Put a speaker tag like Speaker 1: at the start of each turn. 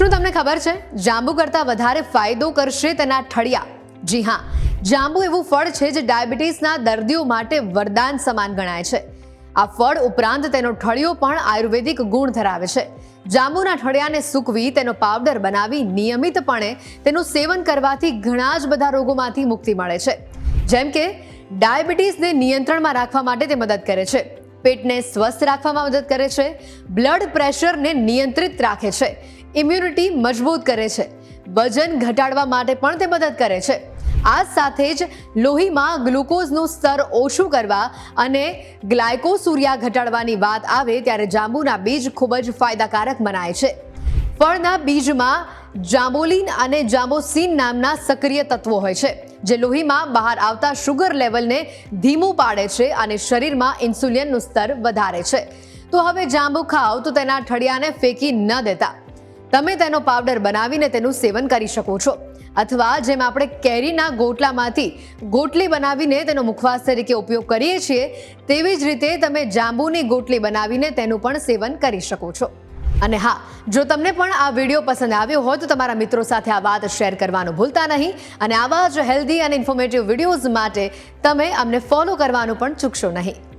Speaker 1: શું તમને ખબર છે? જાંબુ કરતાં વધારે ફાયદો કરશે તેના ઠળિયા. જી હા, જાંબુ એવું ફળ છે જે ડાયાબિટીસના દર્દીઓ માટે વરદાન સમાન ગણાય છે. આ ફળ ઉપરાંત તેનો ઠળિયો પણ આયુર્વેદિક ગુણ ધરાવે છે. જાંબુના ઠળિયાને સૂકવી, તેનો પાવડર બનાવી નિયમિતપણે તેનું સેવન કરવાથી ઘણા જ બધા રોગોમાંથી મુક્તિ મળે છે. જેમ કે, ડાયાબિટીસને નિયંત્રણમાં રાખવા માટે તે મદદ કરે છે. પેટને સ્વસ્થ રાખવામાં મદદ કરે છે. બ્લડ પ્રેશરને નિયંત્રિત રાખે છે. ઇમ્યુનિટી મજબૂત કરે છે. વજન ઘટાડવા માટે પણ તે મદદ કરે છે. આ સાથે જ લોહીમાં ગ્લુકોઝનું સ્તર ઓછું કરવા અને ગ્લાયકોસુરિયા ઘટાડવાની વાત આવે ત્યારે જાંબુના બીજ ખૂબ જ ફાયદાકારક મનાય છે. ફળના બીજમાં જાંબોલિન અને જાંબોસિન નામના સક્રિય તત્વો હોય છે, જે લોહીમાં બહાર આવતા શુગર લેવલને ધીમું પાડે છે અને શરીરમાં ઇન્સ્યુલિનનું સ્તર વધારે છે. તો હવે જાંબુ ખાઓ તો તેના ઠળિયાને ફેંકી ન દેતા. તમે તેનો પાવડર બનાવીને તેનું સેવન કરી શકો છો. અથવા જેમ આપણે કેરીના ગોટલામાંથી ગોટલી બનાવીને તેનો મુખવાસ તરીકે ઉપયોગ કરીએ છીએ, તેવી જ રીતે તમે જાંબુની ગોટલી બનાવીને તેનું પણ સેવન કરી શકો છો. અને હા, જો તમને પણ આ વીડિયો પસંદ આવ્યો હોય તો તમારા મિત્રો સાથે આ વાત શેર કરવાનું ભૂલતા નહીં. અને આવા જ હેલ્ધી અને ઇન્ફોર્મેટિવ વિડીયોઝ માટે તમે અમને ફોલો કરવાનું પણ ચૂકશો નહીં.